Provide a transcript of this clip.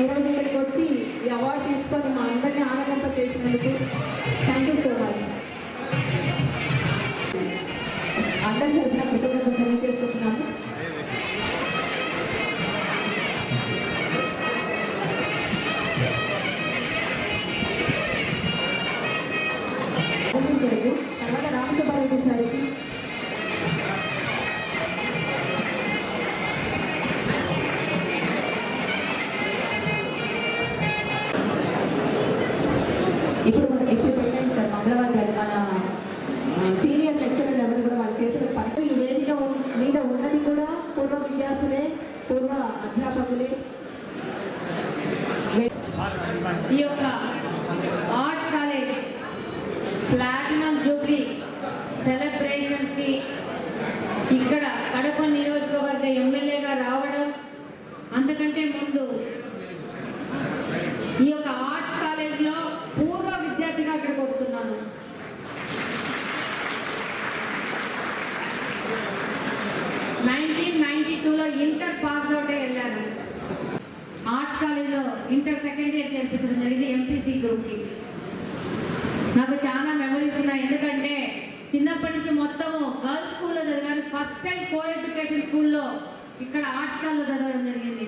ఈరోజు ఇక్కడికి వచ్చి ఈ అవార్డు తీసుకొని మా అందరినీ ఆనందంప చేసినందుకు థ్యాంక్ యూ సో తర్వాత రామసుబ్బారెడ్డి సార్కి ఇప్పుడు మన ఇప్పుడు సార్ మంగళవారం మన సీనియర్ లెక్చరర్ ఎవరు కూడా వాళ్ళ చేతులు పట్టు ఈ వేదిక మీద ఉన్నది కూడా పూర్వ విద్యార్థులే పూర్వ అధ్యాపకులే. ఈ యొక్క ఎమ్మెల్యేగా రావడం అందుకంటే ముందు ఈ యొక్క ఆర్ట్స్ కాలేజ్లో పూర్వ విద్యార్థిగా అక్కడికి వస్తున్నాను. నైన్టీన్ నైన్టీ టూలో ఇంటర్ పాస్ అవుట్ వెళ్ళాను. ఆర్ట్స్ కాలేజ్లో ఇంటర్ సెకండ్ ఇయర్ చేర్పించడం జరిగింది ఎంపీసీ గ్రూప్కి. నాకు చాలా మెమరీస్ ఉన్నాయి. ఎందుకంటే చిన్నప్పటి నుంచి మొత్తము ఇక్కడ ఆటకాల్లో చదవడం జరిగింది.